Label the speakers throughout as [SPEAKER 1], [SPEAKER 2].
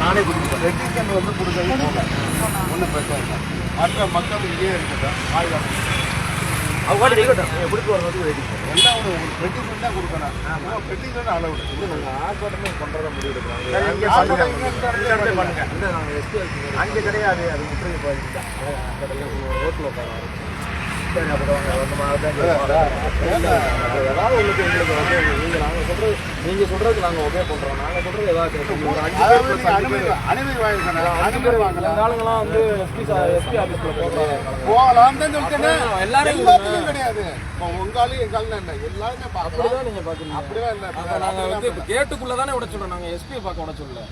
[SPEAKER 1] நானே கொடுத்துருக்கேன்
[SPEAKER 2] ரெட்டிஷன் வந்து கொடுக்கறது போக ஒன்றும் பிரச்சனை இல்லை. மற்ற மக்கள் இங்கேயே இருக்கட்டும் பாதுகாப்பு
[SPEAKER 1] அவங்க எப்படி போகிறது ரெடி
[SPEAKER 2] எல்லாம் ஒரு உங்களுக்கு பெட்டிஷன் தான் கொடுக்கணும். பெட்டிஷன் அளவு
[SPEAKER 1] நாங்கள் ஆர்ப்பாட்டமே பண்ணுறத முடிவு
[SPEAKER 2] இங்க
[SPEAKER 1] பண்ணுங்க அங்கே கிடையாது அது முற்றுகை போயிடுச்சு ரோட்டில் உட்காந்து ஏதாவது உங்களுக்கு எங்களுக்கு வந்து நீங்கள் நாங்கள் சொல்கிறது நீங்கள் சொல்கிறதுக்கு நாங்கள் ஒபே பண்ணுறோம் நாங்கள் சொல்கிறது ஏதாவது ஒரு அஞ்சு பேர் அஞ்சு பேர்
[SPEAKER 2] அனுமதி
[SPEAKER 1] அஞ்சு பேர்
[SPEAKER 2] வாங்கலாம்
[SPEAKER 1] இந்த ஆளுங்களாம் வந்து எஸ்பி எஸ்பி ஆஃபீஸில் போடுறாங்க
[SPEAKER 2] போகலாம் தான்
[SPEAKER 1] எல்லாரும்
[SPEAKER 2] கிடையாது இப்போ உங்காலும் எங்காலும் இல்லை எல்லாருமே
[SPEAKER 1] அப்படிதான் நீங்கள் பார்க்குறீங்க
[SPEAKER 2] அப்படிலாம் இல்லை
[SPEAKER 1] நாங்கள் வந்து இப்ப கேட்டுக்குள்ள தானே விட சொல்றோம் நாங்க எஸ்பியை பார்க்க விட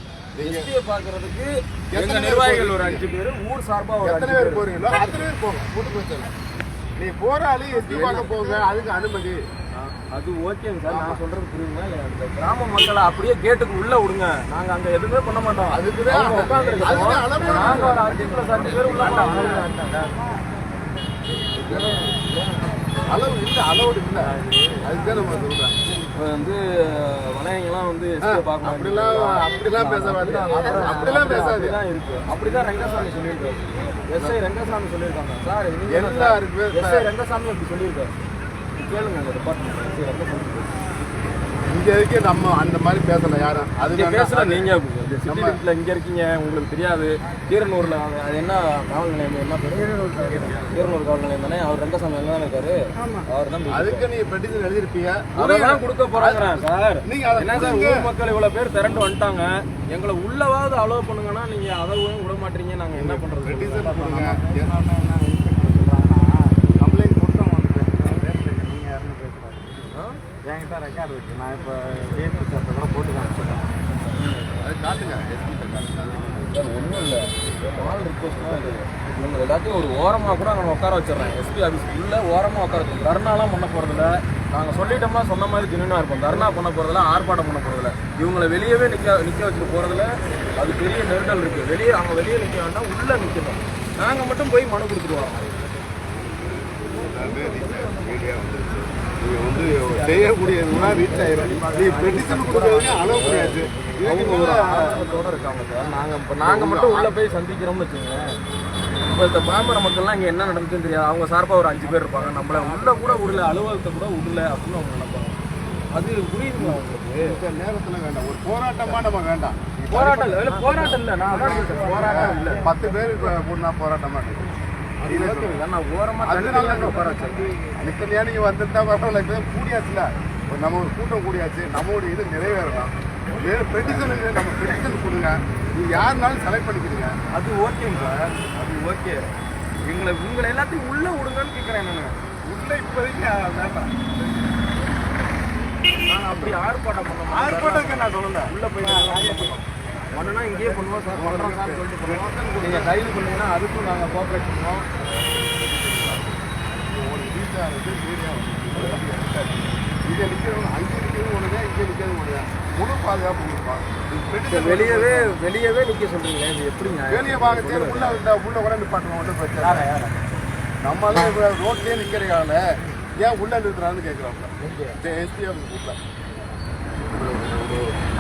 [SPEAKER 1] எஸ்பியை பார்க்கறதுக்கு எங்க
[SPEAKER 2] எத்தனை
[SPEAKER 1] நிர்வாகிகள் ஒரு அஞ்சு பேர் ஊர் சார்பா ஒரு
[SPEAKER 2] எத்தனை
[SPEAKER 1] அஞ்சு
[SPEAKER 2] பேர்
[SPEAKER 1] பேர்
[SPEAKER 2] போறீங்களோ அத்தனை பேர் போங்க. கூட்டு பிரச்சனை நீ போற ஆளு எஸ்பி பார்க்க போங்க அதுக்கு அனுமதி.
[SPEAKER 1] அது ஓகேங்க சார் நான் சொல்றது புரியுங்க இந்த கிராம மக்களை அப்படியே கேட்டுக்கு உள்ள விடுங்க. நாங்க அங்க எதுவுமே பண்ண மாட்டோம். உட்கார்ந்திருக்கோம்.
[SPEAKER 2] அதுதான் அளவு
[SPEAKER 1] நாங்க ஒரு அஞ்சு பிளஸ் அஞ்சு பேர் உள்ள
[SPEAKER 2] அளவு இல்லை அளவு இல்லை. அதுதான் நம்ம சொல்றேன்.
[SPEAKER 1] வந்து வளையங்கெல்லாம் வந்து எஸ்பியை பார்க்க
[SPEAKER 2] அப்படிலாம் அப்படிலாம் பேச வேண்டாம் அப்படிலாம் பேசாது
[SPEAKER 1] இருக்கு. அப்படிதான் ரங்கசாமி சொல்லியிருக்காரு. எஸ்ஐ ரங்கசாமி சொல்லியிருக்காங்க. சார்
[SPEAKER 2] எல்லாருக்குமே
[SPEAKER 1] எஸ்ஐ ரங்கசாமி அப்படி சொல்லியிருக்காரு. கேளுங்க அந்த டிபார்ட்மெண்ட் எஸ்ஐ ரங்கசாமி
[SPEAKER 2] இங்க இருக்கு நம்ம அந்த மாதிரி பேசல யாரும். அது
[SPEAKER 1] பேசுற நீங்க லிமிட்ல இங்க இருக்கீங்க உங்களுக்கு தெரியாது. கீரனூர்ல அது- என்ன காவல் நிலையம் என்ன கீரனூர் காவல் நிலையம். தானே? அவர் ரங்கசாமி எங்க தானே இருக்காரு? அவர் தான்
[SPEAKER 2] அதுக்கு நீங்க பெட்டிஷன் எழுதிருப்பீங்க
[SPEAKER 1] அதெல்லாம் கொடுக்க போறாங்க சார்.
[SPEAKER 2] நீங்க அதை
[SPEAKER 1] என்ன சார். ஊர் மக்கள் இவ்வளவு பேர் திரண்டு வந்துட்டாங்க. எங்களை உள்ளவாவது அலோவ் பண்ணுங்கன்னா நீங்க அதை விட மாட்டீங்க? நாங்க என்ன பண்றது?
[SPEAKER 2] பெட்டிஷன் கொடுங்க கம்ப்ளைண்ட் கொடுத்தோம்
[SPEAKER 3] நீங்க யாருன்னு பேசுறாரு என்கிட்ட ரெக்கார்டு இருக்கு. நான் இப்போ டிஎஸ்பி சார்ட்ட கூட போட்டு காமிச்சிடுறேன்.
[SPEAKER 2] அது காட்டுங்க.
[SPEAKER 1] சார் ஒன்றும் இல்லை. ரிக்வஸ்ட்னா இது இவங்க எல்லாத்தையும் ஒரு ஓரமாக கூட நாங்கள் உட்கார வச்சிடுறேன். எஸ்பி ஆஃபீஸ் உள்ள ஓரமாக உட்கார வச்சு தர்ணாலாம் பண்ண போகிறதில்ல நாங்கள் சொல்லிட்டோம்னா சொன்ன மாதிரி ஜெனுவனாக இருப்போம் தர்ணா பண்ண போகிறதில்ல ஆர்ப்பாட்டம் பண்ண போகிறதில்ல இவங்களை வெளியவே நிற்க நிற்க வச்சுட்டு போகிறதுல அது பெரிய நெருடல் இருக்குது வெளியே அவங்க வெளியே நிற்க வேண்டாம். உள்ளே நிற்கணும் நாங்கள் மட்டும் போய் மனு கொடுத்துட்டு வரோம்.
[SPEAKER 2] மீடியா வந்துருச்சு. நீங்க வந்து செய்யக்கூடியதுனா ரீச் ஆயிரும் நீ பெட்டிஷன் கொடுக்கறதுக்கு அளவு கிடையாது.
[SPEAKER 1] அவங்க ஒரு ஆர்வத்தோட இருக்காங்க சார். நாங்கள் இப்போ நாங்கள் மட்டும் உள்ளே போய் சந்திக்கிறோம்னு வச்சுக்கோங்களேன். இப்போ இந்த பாமர மக்கள்லாம் இங்கே என்ன நடந்துச்சுன்னு தெரியாது. அவங்க சார்பாக ஒரு அஞ்சு பேர் இருப்பாங்க. நம்மள உள்ள கூட விடல அலுவலகத்தை கூட விடல அப்படின்னு அவங்க நினைப்பாங்க. அது புரியுதுங்களா உங்களுக்கு?
[SPEAKER 2] இந்த நேரத்துல வேண்டாம். ஒரு போராட்டமா நம்ம வேண்டாம்.
[SPEAKER 1] போராட்டம் இல்லை. போராட்டம் இல்லை. நான். போராட்டம் இல்லை.
[SPEAKER 2] பத்து பேர் கூடனா போராட்டமா இருக்கு.
[SPEAKER 1] அது ஓகேங்க நான் ஓரமாக
[SPEAKER 2] அதனால
[SPEAKER 1] தனியாக உட்கார வச்சேன்
[SPEAKER 2] நிக்கலையா நீங்க வந்துட்டா பரவாயில்ல கூடியாச்சுல. நம்ம ஒரு கூட்டம் கூடியாச்சு நம்மளுடைய இது நிறைவேறலாம். வேறு பெட்டிஷன் நம்ம பெட்டிஷன் கொடுங்க. நீங்க யாருனாலும் செலக்ட் பண்ணிக்கிறீங்க
[SPEAKER 1] அது ஓகேங்க சார் அது ஓகே எங்களை உங்களை எல்லாத்தையும் உள்ளே விடுங்கன்னு கேட்குறேன் நான்.
[SPEAKER 2] உள்ள இப்போதைக்கு வேண்டாம்.
[SPEAKER 1] நாங்கள் அப்படி ஆர்ப்பாட்டம் பண்ண
[SPEAKER 2] ஆர்ப்பாட்டத்துக்கு நான் சொல்லல.
[SPEAKER 1] உள்ள போய் பண்ணனா இங்கேயே பண்ணுவோம் சார் பண்ணுறோம் சார் சொல்லிட்டு பண்ணுவோம் நீங்கள் கைது பண்ணீங்கன்னா அதுக்கும் நாங்கள் கோஆப்ரேட் பண்ணுவோம்
[SPEAKER 2] ஒரு வீட்டா இருக்கு மீடியா இங்கே நிற்கிறவங்க அங்கே நிற்கிறது ஒன்றுதான் இங்கே நிற்கிறது ஒன்றுதான் முழு பாதுகாப்பு கொடுப்பாங்க
[SPEAKER 1] வெளியவே வெளியவே நிற்க சொல்றீங்களே இது எப்படிங்க
[SPEAKER 2] வெளியே வாங்க உள்ள இந்த உள்ள கூட நிப்பாட்டணும் ஒன்றும் பிரச்சனை. நம்ம தான் இப்போ ரோட்லேயே நிற்கிறதால ஏன் உள்ள நிறுத்துறான்னு கேட்குறாங்க எஸ்பி ஆஃபீஸ் உள்ள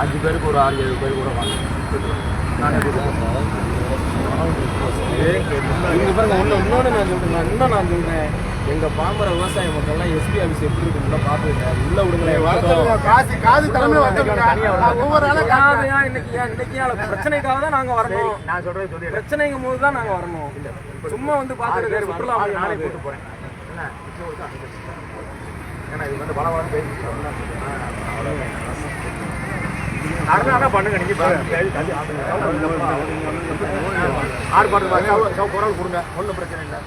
[SPEAKER 3] அஞ்சு பேருக்கு ஒரு ஆறு ஏழு பேர் கூட வாங்க.
[SPEAKER 1] இங்க பாருங்க ஒண்ணு இன்னொன்று நான் சொல்றேன் நான் இன்னும் நான் சொல்றேன். எங்க பாம்பர விவசாய மக்கள்லாம் எஸ்பி ஆஃபீஸ் எப்படி இருக்குன்னு பார்த்துருக்கேன் உள்ள விடுங்களேன்
[SPEAKER 2] காசு காசு தலைமை
[SPEAKER 1] இன்னைக்கு பிரச்சனைக்காக தான் நாங்க வரணும்.
[SPEAKER 3] நான் சொல்றது சொல்லி
[SPEAKER 1] பிரச்சனைங்கும் போது தான் நாங்க வரணும். சும்மா வந்து பார்த்துட்டு விட்டுலாம்
[SPEAKER 3] நானே. கூட்டு போறேன். என்ன? ஏன்னா இது வந்து பல பலம் பேசி அருணா பண்ணுங்க நீங்க ஆர்ப்பாட்டம் பாருங்க. குரல் கொடுங்க. ஒன்றும் பிரச்சனை இல்லை.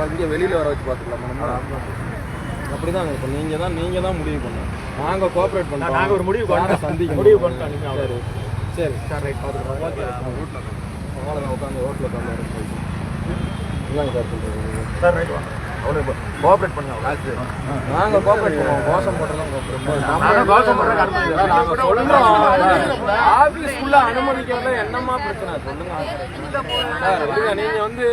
[SPEAKER 1] வந்து இங்கே வெளியில் வர வச்சு பார்த்துக்கலாம். நம்ம அப்படிதான் இப்போ நீங்கள் தான் நீங்கள் தான் முடிவு பண்ணணும். நாங்கள் கோஆப்ரேட் பண்ணுறோம்
[SPEAKER 3] நாங்க ஒரு முடிவு பண்ணிட்டோம்.
[SPEAKER 1] சந்திக்க
[SPEAKER 3] முடிவு பண்ணிட்டோம்
[SPEAKER 1] சரி. சரி.
[SPEAKER 3] சார் ரைட் பார்த்துக்கலாம்
[SPEAKER 1] ஓகே. அவ்வளோதான் உட்காந்து ஹோட்டலில் உட்காந்து இந்தாங்க சார்
[SPEAKER 3] சார் ரைட் வாங்க.
[SPEAKER 1] அவனுக்கு கோஆப்ரேட் பண்ண நாங்க கோஆப்ரேட் பண்ணுவோம். கோஷம் சொல்றோம். ஆபீஸ்க்குள்ள அனுமதிக்கிறதுல என்னமா பிரச்சனை? சொல்லுங்க. நீங்க வந்து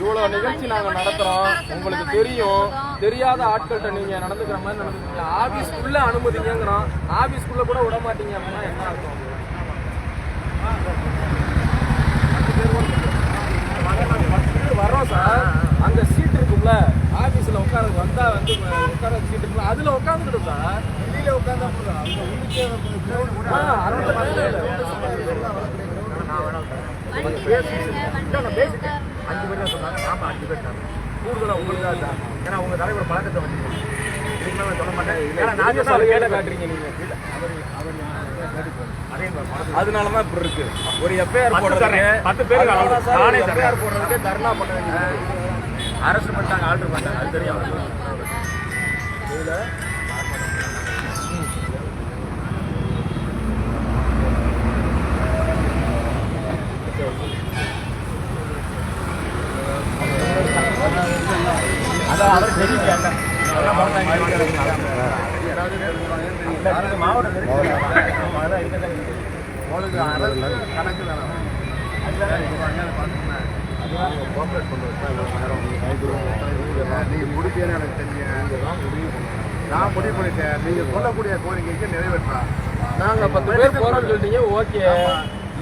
[SPEAKER 1] இவ்வளவு நிகழ்ச்சி நாங்க நடத்துறோம். உங்களுக்கு தெரியும். தெரியாத ஆட்கள்கிட்ட நீங்க நடந்துக்கிற மாதிரி நடந்துக்கிறீங்க ஆபீஸ்க்குள்ள அனுமதிங்கிறோம் ஆபீஸ்க்குள்ள கூட விட மாட்டீங்க அப்படின்னா என்ன அர்த்தம் வரோம் சார் அங்க சீட் இருக்கும்ல. ஆபீஸ்ல உட்கார வந்தா வந்து உட்கார சீட் இருக்குல்ல அதுல உட்காந்துக்கிடும் சார் வெளியில உட்காந்தா.
[SPEAKER 3] அஞ்சு பேர் தான் சொன்னாங்க. நாம அஞ்சு பேர் தான். கூடுதலா உங்களுக்கு தான் ஏன்னா உங்க தலைவர் பழக்கத்தை வச்சுக்கோங்க. இதுக்கு மேல சொல்ல மாட்டேன். ஏன்னா நான்
[SPEAKER 1] சலுகையில காட்டுறீங்க நீங்க.
[SPEAKER 3] அதே மாதிரி மனசு
[SPEAKER 1] அதனாலதான் இப்படி இருக்கு. ஒரு எஃப்ஐஆர் போடுறதுக்கு.
[SPEAKER 3] பத்து
[SPEAKER 1] அதனால. சார்
[SPEAKER 3] நானே
[SPEAKER 1] எஃப்ஐஆர். போடுறதுக்கு தர்ணா பண்ண வேண்டியது
[SPEAKER 3] அரெஸ்ட் பண்ணிட்டாங்க ஆல்டர் பண்ணிட்டாங்க அது தெரியும் அவங்களுக்கு. அதான் அவர் தெரியும்? கேட்டேன் மாவட்ட நெருக்கடி. ஆமா, அதான்
[SPEAKER 2] உங்களுக்கு அரசு கணக்கு தானே நீங்க முடிப்பேன்னு எனக்கு தெரியும் நான் முடிவு பண்ணிட்டேன் நீங்கள் சொல்லக்கூடிய கோரிக்கைக்கு நிறைவேற்றலாம்
[SPEAKER 1] நாங்கள் பத்து பேர் போறோம்னு சொல்லிட்டீங்க ஓகே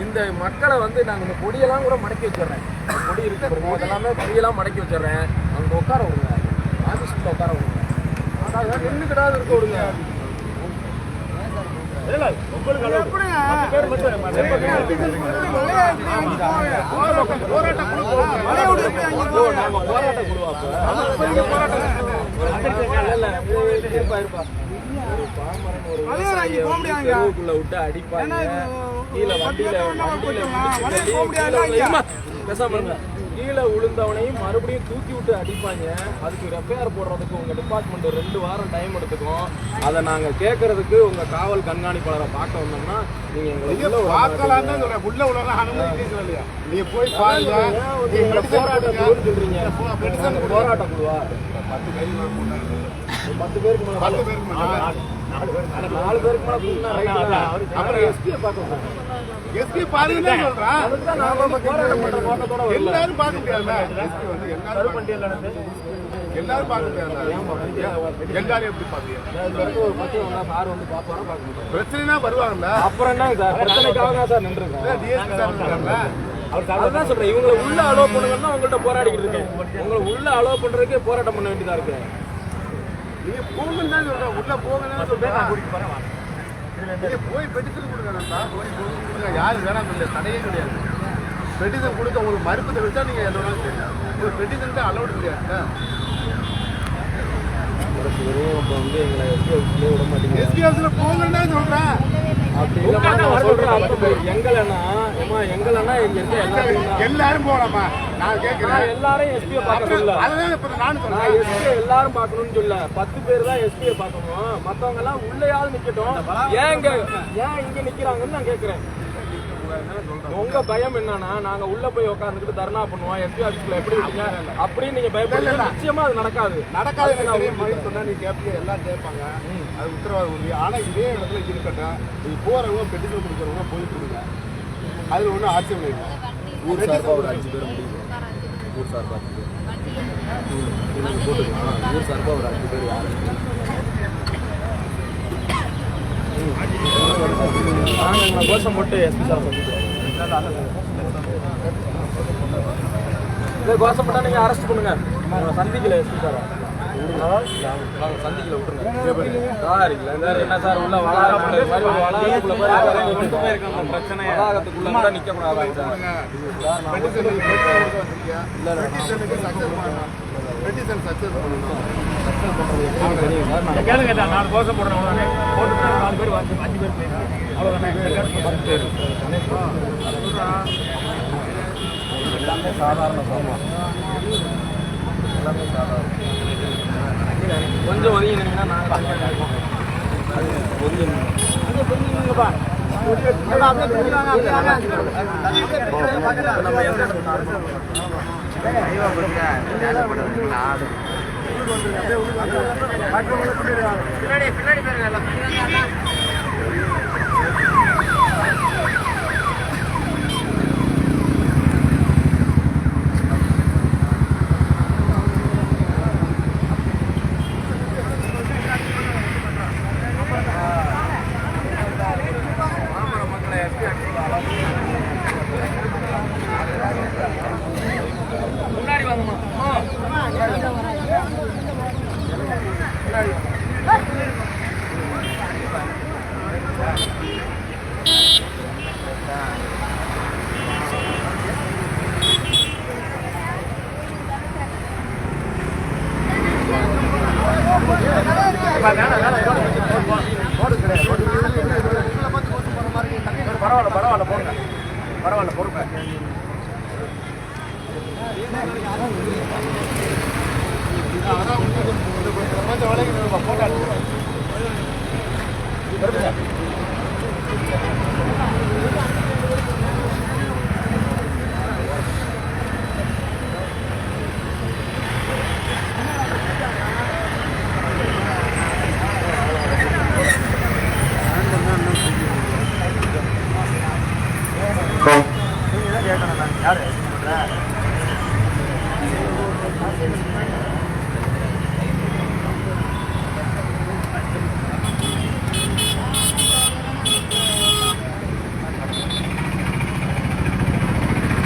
[SPEAKER 1] இந்த மக்களை வந்து நாங்க இந்த கொடியெல்லாம் கூட மடக்கி வச்சிடுறேன் இந்த கொடி இருக்க எல்லாமே கொடியெல்லாம் மடக்கி வச்சிடுறேன் அங்கே உட்கார விடுங்க ஆபீஸ்ல உட்கார விடுங்க அதான் நின்றுக்கிட்டாவது இருக்க விடுங்க அடிப்பாங்க கீழே வண்டியில வண்டியில பேசாம கீழே விழுந்தவனையும் மறுபடியும் தூக்கி விட்டு அடிப்பாங்க. அதுக்கு ரெப்பேர் போடுறதுக்கு உங்க டிபார்ட்மெண்ட் ரெண்டு வாரம் டைம் எடுத்துக்கும். அதை நாங்க கேட்கறதுக்கு உங்க காவல் கண்காணிப்பாளரை பார்க்க வந்தோம்னா நீங்க எங்களை
[SPEAKER 2] பார்க்கலாம். தான் உள்ள உள்ள அனுமதி இல்லையா நீங்க போய் பாருங்க.
[SPEAKER 1] எங்களை போராட்ட குழுன்னு சொல்றீங்க நாங்க போராட்ட குழுவா?
[SPEAKER 2] பத்து பேருக்கு கூட்டாங்க.
[SPEAKER 1] பத்து பேருக்கு மேல
[SPEAKER 2] பத்து பேருக்கு மேல.
[SPEAKER 1] நாலு பேருக்கு மேல. கூட்டினா. அப்புறம் எஸ்பியை பார்க்க.
[SPEAKER 2] எஸ்பி பாருங்க சொல்றேன். எல்லாரும் பார்க்க முடியாதுல்ல எஸ்பி வந்து எல்லாரும் எல்லாரும் பார்க்க முடியாதுல்ல எல்லாரும் எப்படி பாப்பீங்க
[SPEAKER 1] இது வரைக்கும் ஒரு பத்து வந்தா சார் வந்து பார்ப்பாரா பார்க்க முடியாது.
[SPEAKER 2] பிரச்சனைனா வருவாங்கல்ல?
[SPEAKER 1] அப்புறம் என்ன சார் பிரச்சனைக்காக சார் நின்றுருக்கோம்
[SPEAKER 2] டிஎஸ்பி சார் இருக்காங்கல்ல
[SPEAKER 1] சொல்றேன். இவங்களை உள்ள அலோவ் பண்ணுங்கன்னா உங்கள்ட்ட போராடிக்கிட்டு இருக்கேன். உங்களை உள்ள அலோவ் பண்றதுக்கே போராட்டம் பண்ண வேண்டியதா இருக்கு
[SPEAKER 2] நீங்க போங்கன்னு தான் சொல்றேன். உள்ள போங்கன்னு சொல்றேன். போய் பெட்டிஷன் கொடுங்க யாரு வேணாம் இல்லை தடையே கிடையாது. பெட்டிஷன் கொடுக்க உங்களுக்கு மறுப்பு தெரிவித்தா நீங்க எல்லோரும் ஒரு பெட்டிஷன் தான் அலௌட் கிடையாது
[SPEAKER 1] இப்போ வந்து எங்களை எஸ்பி ஆஃபீஸ்லேயே விட மாட்டேங்குது
[SPEAKER 2] எஸ்பி ஆஃபீஸில் போங்கன்னு தான் சொல்றேன்.
[SPEAKER 1] அப்படி இல்லைம்மா நான் சொல்றேன். அர்த்தம் எங்களைனா ஏமா எங்களைனா எங்க எந்த எல்லாரும்.
[SPEAKER 2] எல்லாரும் போகலாமா நான் கேட்கிறேன்
[SPEAKER 1] எல்லாரையும் எஸ்பியை பார்க்க சொல்லல
[SPEAKER 2] அதுதான் இப்ப நானும்
[SPEAKER 1] நான்
[SPEAKER 2] சொல்றேன்
[SPEAKER 1] எஸ்பியை எல்லாரும் பார்க்கணும்னு சொல்ல. பத்து பேர் தான் எஸ்பியை பார்க்கணும். மத்தவங்க எல்லாம் உள்ளேயாவது நிக்கட்டும். ஏன் இங்க ஏன் இங்க நிக்கிறாங்கன்னு நான் கேக்குறேன். உங்க பயம் என்னன்னா நாங்க உள்ள போய் உட்கார்ந்துட்டு தர்ணா பண்ணுவோம். எஸ்பி ஆபீஸ்ல எப்படி இருக்கீங்க? அப்படின்னு நீங்க பயப்படுறீங்க. நிச்சயமா அது நடக்காது.
[SPEAKER 2] நடக்காத சொன்னா நீ கேட்பீங்க எல்லாம் கேட்பாங்க. அது உத்தரவாதம் ஆனா இதே இடத்துல இருக்கட்டும். நீ போறவங்க பெட்டிஷன் கொடுக்குறவங்க போய் கொடுங்க அதுல ஒன்றும் ஆட்சேபம் இல்லை
[SPEAKER 1] ஊர் சார்பா ஒரு அஞ்சு பேர் முடியும்? ஊர் சார்பா அஞ்சு பேர். போட்டுக்கலாம் ஊர் சார்பா ஒரு அஞ்சு பேர் யாரு? நாங்கள் எங்களை கோஷம் போட்டு எஸ்பி சார் இல்லை கோஷம் போட்டால் நீங்கள் அரெஸ்ட் பண்ணுங்க சந்திக்கல எஸ்பி சார். நாங்கள் சந்திக்கல விட்டுருங்க என்ன சார் உள்ள வளாகத்துக்குள்ள பிரச்சனை வளாகத்துக்குள்ள கூட சார்
[SPEAKER 3] கேளுங்க நாலு போடுறேன் நாலு பேர் அஞ்சு பேர்
[SPEAKER 1] எல்லாமே சாதாரண எல்லாமே சாதாரணம். கொஞ்சம் ஒதுங்கி நின்னா நாங்கள் தனியாக கேட்போம் அது ஒதுங்கி நின்னு. கொஞ்சம் ஒதுங்கி நின்னுப்பா. எல்லாம் அப்படியே பிடிக்கிறாங்க, அப்படியே வாங்க. நம்ம எந்த இடத்துல ஆரம்பிச்சோம்?
[SPEAKER 3] பின்னாடி பின்னாடி பாருங்க எல்லாம் பின்னாடி முன்னாடி வாங்கம்மா பரவாயில்ல பரவாயில்ல போடுங்க. பரவாயில்ல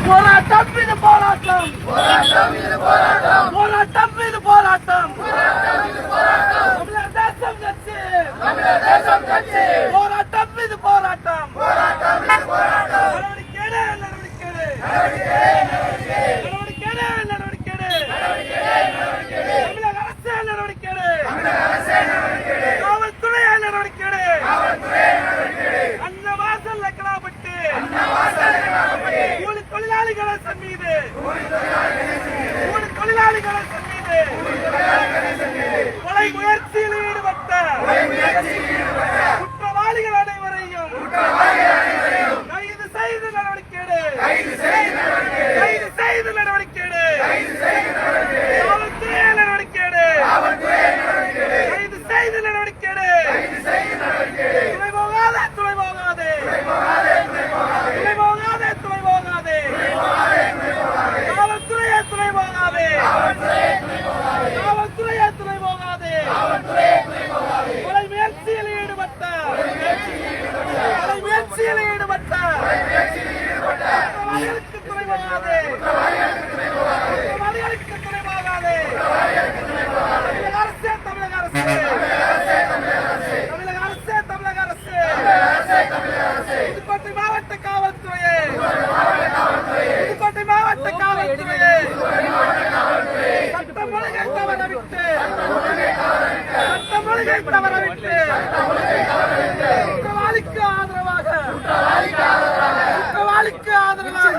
[SPEAKER 4] போராட்டம் இது போராட்டம். போராட்டம் இது போராட்டம். போராட்டம் இது போராட்டம். தமிழர் தேசம் கட்சி. தமிழர் தேசம் கட்சி. போராட்டம் இது போராட்டம். போராட்டம் இது போராட்டம். நடவடிக்கை நடவடிக்கை எடு. நடவடிக்கை எடு, நடவடிக்கை எடு. தமிழக அரசு நடவடிக்கை எடு. காவல்துறை நடவடிக்கை எடு. அன்ன வாசல் தொழிலாளிகளை தொழிலாளிகளை மீது கொலை முயற்சியில் ஈடுபட்ட குற்றவாளிகள் அனைவரையும் கைது செய்து நடவடிக்கை எடு. கைது செய்து நடவடிக்கை எடு. காவல்துறை நடவடிக்கை எடு. கைது செய்து நடவடிக்கை எடு. துணை போகாதே துணை போகாதே துணை போகாதே துணை போகாதே காவல்துறையே துணை போகாதே காவல்துறையே துணை போகாதே கொலை முயற்சியில் ஈடுபட்ட கொலை முயற்சியில் ஈடுபட்ட குற்றவாளிகளுக்கு துணை போகாதே குற்றவாளிகளுக்கு துணை போகாதே தமிழக அரசே தமிழக அரசே தமிழக அரசே தமிழக அரசே புதுக்கோட்டை மாவட்ட காவல்துறையே புதுக்கோட்டை மாவட்ட காவல்துறையே சட்டம் ஒழுங்கை தவற விட்டு சட்டம் ஒழுங்கை தவற விட்டு குற்றவாளிக்கு ஆதரவாக குற்றவாளிக்கு ஆதரவாக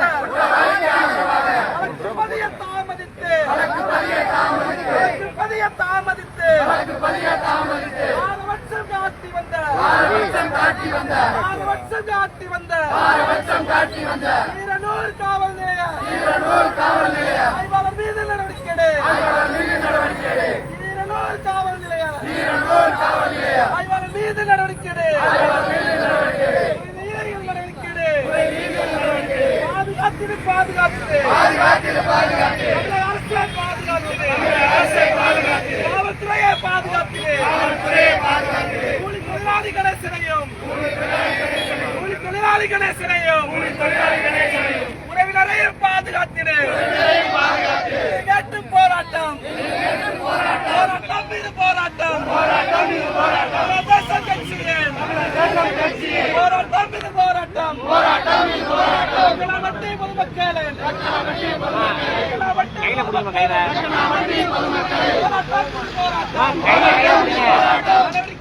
[SPEAKER 4] வழக்கு பதிய தாமதித்து வழக்கு பதிய தாமதித்து ஆறு வருஷம் காட்டி வந்த ஆறு காட்டி வந்த. ஈரனூர் காவல் நிலையம். ஆய்வாளர் மீது நடவடிக்கை எடு. ஈரனூர் காவல் ஆய்வாளர் மீது நடவடிக்கை எடு. நீதிகள் நடவடிக்கை அரசே பாதுகாத்திடு காவல்துறையை பாதுகாத்திடு கூலி தொழிலாளிகளை சிறையும். கூலி தொழிலாளிகளை சிறையும். உறவினரையும் பாதுகாத்திடு. கேட்டு போராட்டம். போராட்டம் மீது போராட்டம். கட்சியின் போராட்டம் மீது போராட்டம். பொதுமக்களின் போராட்டம் மீது போராட்டம். நடவடிக்கை எடு, நடவடிக்கை எடு. தமிழக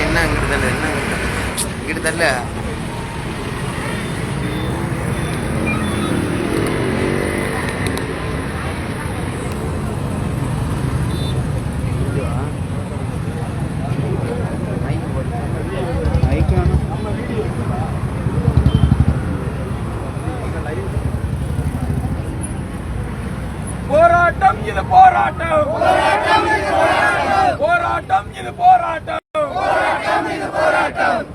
[SPEAKER 5] என்ன இங்கிட்டு தள்ள என்ன இங்கிட்டு தள்ள
[SPEAKER 1] இது போராட்டம் போராட்டம் இது போராட்டம்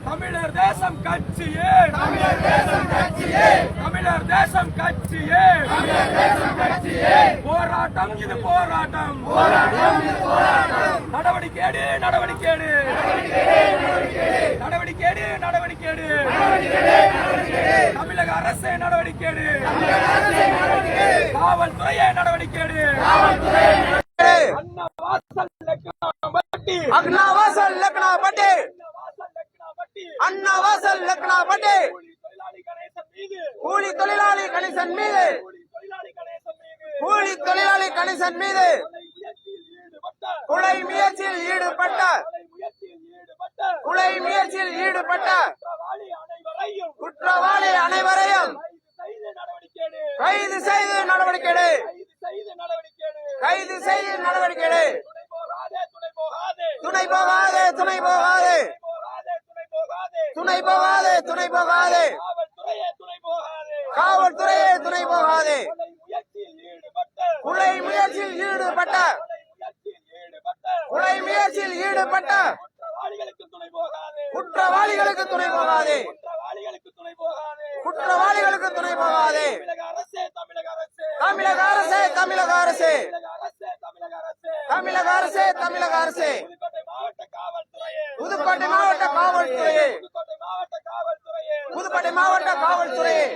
[SPEAKER 1] தமிழர் தேசம் கட்சியே தமிழர் தேசம் கட்சியே தமிழர் தேசம் கட்சியே போராட்டம் இது போராட்டம் நடவடிக்கை எடு நடவடிக்கை எடு நடவடிக்கை எடு நடவடிக்கை எடு தமிழக அரசே நடவடிக்கை காவல்துறையே நடவடிக்கை அண்ணா வாசல் லக்னாவட்டி
[SPEAKER 5] அண்ணா வாசல் லக்னா பட்டே
[SPEAKER 1] அண்ணா வாசல் லக்னாவட்டி
[SPEAKER 5] அண்ணா வாசல் லக்னா பட்டே
[SPEAKER 1] கூலி தொழிலாளி கணேசன் மீது.
[SPEAKER 5] கூலி தொழிலாளி கணேசன் மீது
[SPEAKER 1] கூலி தொழிலாளி கணேசன் மீது
[SPEAKER 5] கூலி தொழிலாளி கணேசன் மீது
[SPEAKER 1] கொலை முயற்சியில் ஈடுபட்ட
[SPEAKER 5] கொலை முயற்சியில் ஈடுபட்ட
[SPEAKER 1] கொலை முயற்சியில் ஈடுபட்ட
[SPEAKER 5] குற்றவாளி அனைவரையும்
[SPEAKER 1] குற்றவாளி அனைவரையும்
[SPEAKER 5] கைது செய்து நடவடிக்கை எடு.
[SPEAKER 1] கைது செய்து நடவடிக்கை எடு.
[SPEAKER 5] கைது செய்து நடவடிக்கை எடு.
[SPEAKER 1] கைது செய்து நடவடிக்கை எடு.
[SPEAKER 5] துணை போகாதே துணை போகாதே
[SPEAKER 1] துணை போகாதே துணை போகாதே.
[SPEAKER 5] துணை போகாதே துணை போகாதே.
[SPEAKER 1] போகாதே
[SPEAKER 5] காவல்துறையே துணை போகாதே. கொலை முயற்சியில் ஈடுபட்ட.
[SPEAKER 1] கொலை முயற்சியில் ஈடுபட்ட.
[SPEAKER 5] குற்றவாளிகளுக்கு துணை போகாதே
[SPEAKER 1] குற்றவாளிகளுக்கு துணை போகாதே
[SPEAKER 5] குற்றவாளிகளுக்கு துணை போகாதே.
[SPEAKER 1] குற்றவாளிகளுக்கு துணை போகாதே.
[SPEAKER 5] தமிழக அரசே தமிழக அரசே.
[SPEAKER 1] தமிழக அரசே தமிழக அரசே.
[SPEAKER 5] புதுக்கோட்டை மாவட்ட காவல்துறையே.
[SPEAKER 1] புதுக்கோட்டை மாவட்ட காவல்துறையே.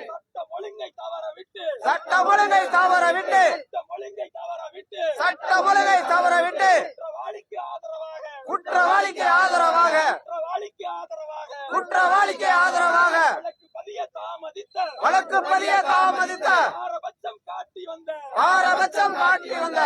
[SPEAKER 1] சட்ட ஒழுங்கை தவற விட்டு. சட்ட ஒழுங்கை தவற விட்டு.
[SPEAKER 5] குற்றவாளிக்கு ஆதரவாக.
[SPEAKER 1] குற்றவாளிக்கு ஆதரவாக.
[SPEAKER 5] வழக்கு பதிய தாமதித்த. ஆரபட்சம் காட்டி வந்த.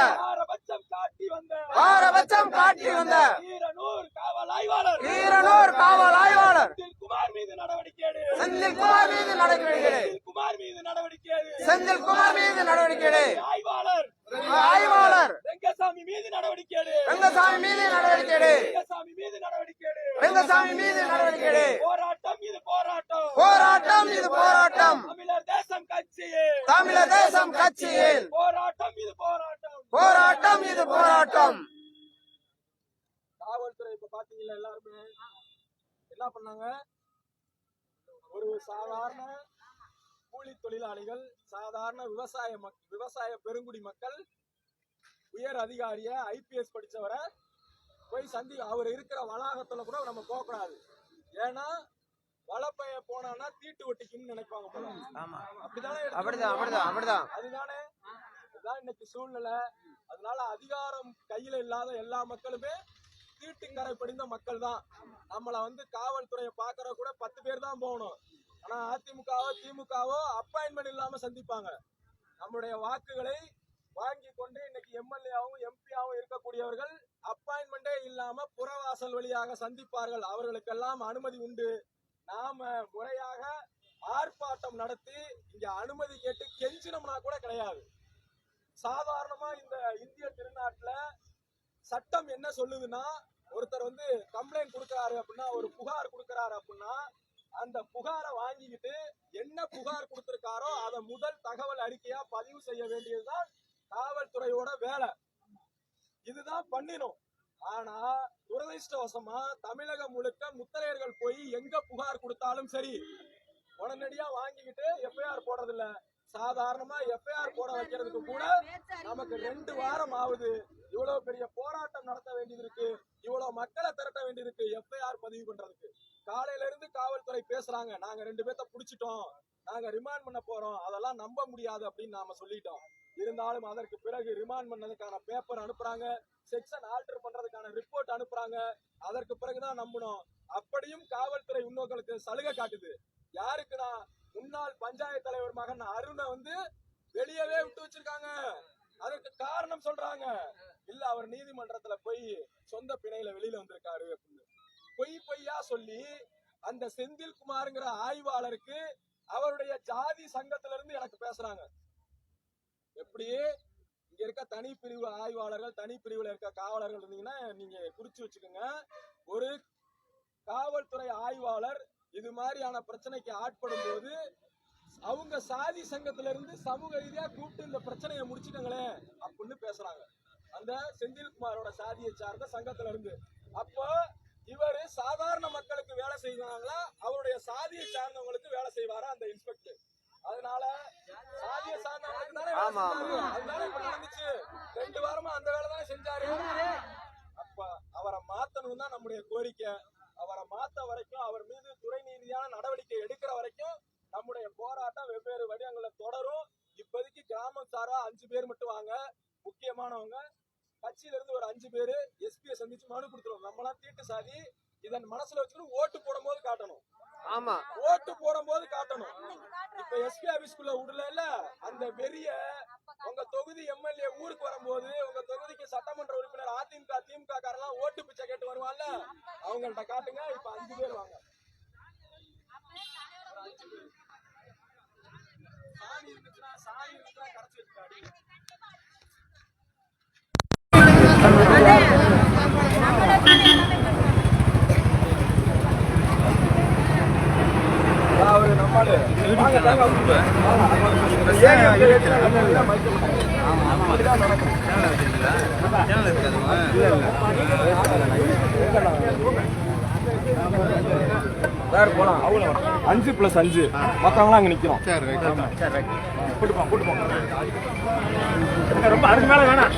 [SPEAKER 5] தமிழர் தேசம்
[SPEAKER 1] கட்சியில்.
[SPEAKER 5] போராட்டம் இது போராட்டம்.
[SPEAKER 1] போராட்டம் இது போராட்டம்.
[SPEAKER 3] காவல்துறை இப்ப பாத்தீங்களா எல்லாருமே? என்ன பண்ணாங்க? ஒரு சாதாரண கூலி தொழிலாளிகள் சாதாரண விவசாய விவசாய பெருங்குடி மக்கள் உயர் அதிகாரிய ஐபிஎஸ் படிச்சவரை போய் சந்தி அவர் இருக்கிற வளாகத்துல கூட நம்ம போக கூடாது ஏன்னா வளப்பைய போனான்னா தீட்டு ஒட்டிக்குன்னு நினைப்பாங்க போல.
[SPEAKER 5] ஆமா.
[SPEAKER 3] அப்படிதானே
[SPEAKER 5] அப்படிதான் அப்படிதான் அப்படிதான்.
[SPEAKER 3] அதுதானே? இதுதான் இன்னைக்கு சூழ்நிலை. அதனால அதிகாரம் கையில இல்லாத எல்லா மக்களுமே தீட்டுக்கரை படிந்த மக்கள் தான் நம்மள வந்து காவல்துறையை பாக்குற கூட பத்து பேர் தான் போகணும். ஆனா அதிமுகவோ திமுகவோ அப்பாயின்மெண்ட் இல்லாம சந்திப்பாங்க. நம்முடைய வாக்குகளை வாங்கி கொண்டு இன்னைக்கு எம்எல்ஏவும் எம்பியாவும் இருக்கக்கூடியவர்கள் அப்பாயின்மெண்டே இல்லாம புறவாசல் வழியாக சந்திப்பார்கள். அவர்களுக்கெல்லாம் அனுமதி உண்டு. நாம முறையாக ஆர்ப்பாட்டம் நடத்தி இங்க அனுமதி கேட்டு கெஞ்சினோம்னா கூட கிடையாது. சாதாரணமா இந்த இந்திய திருநாட்டுல சட்டம் என்ன சொல்லுதுன்னா ஒருத்தர் வந்து கம்ப்ளைண்ட் கொடுக்கறாரு அப்படின்னா ஒரு புகார் கொடுக்கறாரு அப்படின்னா அந்த புகாரை வாங்கிக்கிட்டு என்ன புகார் கொடுத்திருக்காரோ அதை முதல் தகவல் அறிக்கையா பதிவு செய்ய வேண்டியதுதான் காவல்துறையோட வேலை. இதுதான் பண்ணினோம். ஆனா துரதிருஷ்டவசமா தமிழகம் முழுக்க முத்தரையர்கள் போய் எங்க புகார் கொடுத்தாலும் சரி உடனடியா வாங்கிக்கிட்டு எஃப்ஐஆர் போடுறது இல்ல சாதாரணமா எஃப்ஐஆர் போட வைக்கிறதுக்கு கூட நமக்கு ரெண்டு வாரம் ஆகுது. இவ்வளவு பெரிய போராட்டம் நடத்த வேண்டியது இருக்கு. இவ்வளவு மக்களை திரட்ட வேண்டியது இருக்கு எஃப்ஐஆர் பதிவு பண்றதுக்கு. காலையில இருந்து காவல்துறை பேசுறாங்க. நாங்க ரெண்டு பேர்த்த புடிச்சிட்டோம். நாங்க ரிமாண்ட் பண்ண போறோம். அதெல்லாம் நம்ப முடியாது அப்படின்னு நாம சொல்லிட்டோம். இருந்தாலும் அதற்கு பிறகு ரிமாண்ட் பண்ணதுக்கான பேப்பர் அனுப்புறாங்க. செக்ஷன் ஆல்டர் பண்றதுக்கான ரிப்போர்ட் அனுப்புறாங்க. அதற்கு பிறகுதான் நம்பணும். அப்படியும் காவல்துறை இன்னொருகளுக்கு சலுகை காட்டுது. யாருக்குன்னா முன்னாள் பஞ்சாயத்து தலைவர் மகன் அருணை வந்து வெளியவே விட்டு வச்சிருக்காங்க. அதற்கு காரணம் சொல்றாங்க. இல்ல அவர் நீதிமன்றத்துல போய் சொந்த பிணையில வெளியில வந்திருக்காரு அப்படின்னு. பொய் பொய்யா சொல்லி அந்த செந்தில் குமார்ங்கிற ஆய்வாளருக்கு அவருடைய ஜாதி சங்கத்துல இருந்து எனக்கு பேசுறாங்க. எப்படி இங்க இருக்க தனி பிரிவு ஆய்வாளர்கள் தனி பிரிவுல இருக்க காவலர்கள் இருந்தீங்கன்னா நீங்க குறிச்சு வச்சுக்கோங்க. ஒரு காவல்துறை ஆய்வாளர் இது மாதிரியான பிரச்சனைக்கு ஆட்படும் போது அவங்க சாதி சங்கத்துல இருந்து சமூக ரீதியா கூப்பிட்டு இந்த பிரச்சனையை முடிச்சுக்கங்களே அப்படின்னு பேசுறாங்க. அந்த செந்தில்குமாரோட சாதியை சார்ந்த சங்கத்துல இருந்து அப்போ இவர் சாதாரண மக்களுக்கு வேலை செய்வாங்களா? அவருடைய சாதியை சார்ந்தவங்களுக்கு வேலை செய்வாரா அந்த இன்ஸ்பெக்டர்? அதனால சாதியை சார்ந்தவங்களுக்கு தானே வேலை
[SPEAKER 5] ஆமா.
[SPEAKER 3] அதுதானே இப்ப நடந்துச்சு. ரெண்டு வாரமா அந்த வேலை தானே செஞ்சாரு? அப்ப அவரை மாத்தணும் தான் நம்முடைய கோரிக்கை. அவரை மாத்த வரைக்கும் அவர் மீது துறை நீதியான நடவடிக்கை எடுக்கிற வரைக்கும் நம்முடைய போராட்டம் வெவ்வேறு வடிவங்களில் தொடரும். இப்போதைக்கு கிராமம் சாரா அஞ்சு பேர் மட்டும் வாங்க. முக்கியமானவங்க கட்சியில இருந்து ஒரு அஞ்சு பேரு எஸ்பியை சந்திச்சு மனு கொடுத்துருவோம். நம்மளாம் தீட்டு சாதி இதன் மனசுல வச்சுக்கிட்டு ஓட்டு போடும்போது காட்டணும்.
[SPEAKER 5] ஆமா.
[SPEAKER 3] ஓட்டு போடும்போது காட்டணும். இப்ப எஸ்பி ஆபீஸ்க்குள்ள விடல இல்ல அந்த வெறிய உங்க தொகுதி எம்எல்ஏ ஊருக்கு வரும்போது உங்க தொகுதிக்கு சட்டமன்ற உறுப்பினர் அதிமுக திமுக காரெல்லாம் ஓட்டு பிச்சை கேட்டு வருவான்ல அவங்கள்ட்ட காட்டுங்க இப்ப அஞ்சு பேர் வாங்க ஒரு அஞ்சு பேர். சாணி இருந்துச்சுன்னா சாணி இருந்துச்சுன்னா கரைச்சு வச்சுக்காடி அவரு நம்மாலு வாங்க தாங்க அவருக்கு. வேற போலாம் அஞ்சு பிளஸ் அஞ்சு. மத்தவங்களாம் அங்க நிக்கிறோம். கூட்டு போங்க கூட்டு போங்க ரொம்ப அதுக்கு மேல வேணாம்.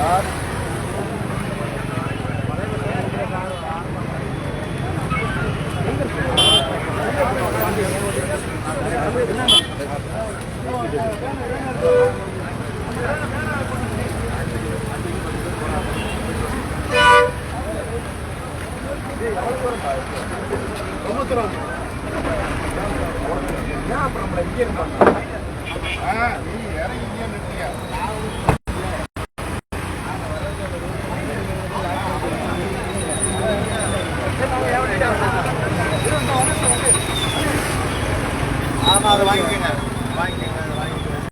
[SPEAKER 2] நீ